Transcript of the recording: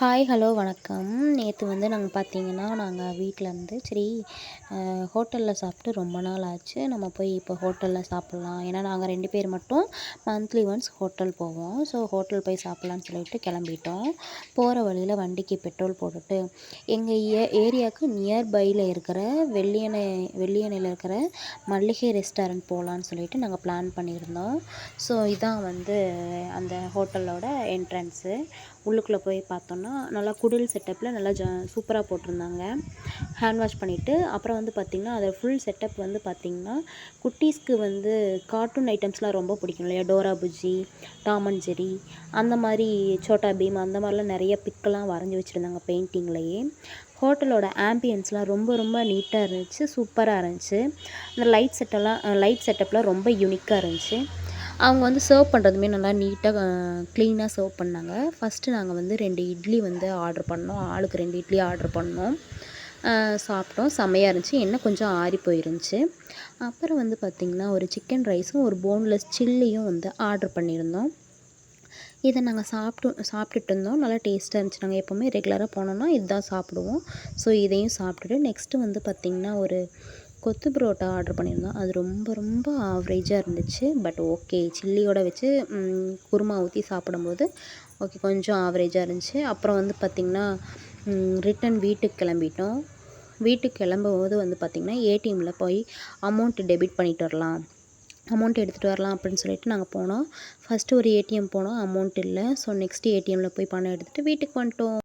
Hi hello வணக்கம். நேற்று வந்து நாங்கள் பார்த்தீங்கன்னா நாங்கள் வீட்டில் இருந்து சரி ஹோட்டலில் சாப்பிட்டு ரொம்ப நாள் ஆச்சு. நம்ம போய் இப்போ ஹோட்டலில் சாப்பிட்லாம். ஏன்னா நாங்கள் ரெண்டு பேர் மட்டும் மந்த்லி ஒன்ஸ் ஹோட்டல் போவோம். ஸோ ஹோட்டல் போய் சாப்பிட்லான்னு சொல்லிட்டு கிளம்பிட்டோம். போகிற வழியில் வண்டிக்கு பெட்ரோல் போட்டுட்டு எங்கள் ஏ ஏரியாவுக்கு நியர்பையில் இருக்கிற வெள்ளியணை வெள்ளியணையில் இருக்கிற மல்லிகை ரெஸ்டாரண்ட் போகலான்னு சொல்லிட்டு நாங்கள் பிளான் பண்ணியிருந்தோம். ஸோ இதான் வந்து அந்த ஹோட்டலோட என்ட்ரன்ஸு உள்ளுக்குள்ளே போய் பார்த்தோன்னா நல்லா குடில் செட்டப்பில் நல்லா ஜா சூப்பராக போட்டிருந்தாங்க. ஹேண்ட் வாஷ் பண்ணிவிட்டு அப்புறம் வந்து பார்த்திங்கன்னா அதை ஃபுல் செட்டப் வந்து பார்த்திங்கன்னா குட்டீஸ்க்கு வந்து கார்ட்டூன் ஐட்டம்ஸ்லாம் ரொம்ப பிடிக்கும் இல்லையா? Dora Bujji Tom and Jerry அந்த மாதிரி சோட்டா பீம் அந்த மாதிரிலாம் நிறைய பிக்கெல்லாம் வரைஞ்சி வச்சுருந்தாங்க பெயிண்டிங்லேயே ஹோட்டலோட ஆம்பியன்ஸ்லாம் ரொம்ப ரொம்ப நீட்டாக இருந்துச்சு சூப்பராக இருந்துச்சு. அந்த லைட் செட்டெல்லாம் லைட் செட்டப்லாம் ரொம்ப யூனிக்காக இருந்துச்சு. அவங்க வந்து சர்வ் பண்ணுறதுமே நல்லா நீட்டாக க்ளீனாக சர்வ் பண்ணாங்க. ஃபஸ்ட்டு நாங்கள் வந்து ரெண்டு இட்லி வந்து ஆர்ட்ரு பண்ணோம். ஆளுக்கு ரெண்டு இட்லி ஆர்ட்ரு பண்ணோம். சாப்பிட்டோம். செம்மையாக இருந்துச்சு. எண்ணெய் கொஞ்சம் ஆறி போயிருந்துச்சு. அப்புறம் வந்து பார்த்திங்கன்னா ஒரு சிக்கன் ரைஸும் ஒரு போன்லெஸ் சில்லியும் வந்து ஆர்டர் பண்ணியிருந்தோம். இதை நாங்கள் சாப்பிட்டு சாப்பிட்டுட்டு இருந்தோம். நல்லா டேஸ்ட்டாக இருந்துச்சு. நாங்கள் எப்போவுமே ரெகுலராக போனோம்னா இதுதான் சாப்பிடுவோம். ஸோ இதையும் சாப்பிட்டுட்டு நெக்ஸ்ட்டு வந்து பார்த்திங்கன்னா ஒரு கொத்து பரோட்டா ஆர்டர் பண்ணியிருந்தோம். அது ரொம்ப ரொம்ப ஆவரேஜாக இருந்துச்சு. பட் ஓகே சில்லியோட வச்சு குருமா ஊற்றி சாப்பிடும்போது ஓகே கொஞ்சம் ஆவரேஜாக இருந்துச்சு. அப்புறம் வந்து பார்த்திங்கன்னா ரிட்டன் வீட்டுக்கு கிளம்பிட்டோம். வீட்டுக்கு கிளம்பும்போது வந்து பார்த்திங்கன்னா ஏடிஎம்மில் போய் அமௌண்ட்டு டெபிட் பண்ணிட்டு வரலாம். அமௌண்ட் எடுத்துகிட்டு வரலாம் அப்படின்னு சொல்லிட்டு நாங்கள் போனோம். ஃபஸ்ட்டு ஒரு ஏடிஎம் போனோம். அமௌண்ட் இல்லை. ஸோ நெக்ஸ்ட்டு ஏடிஎம்மில் போய் பணம் எடுத்துகிட்டு வீட்டுக்கு வந்துட்டோம்.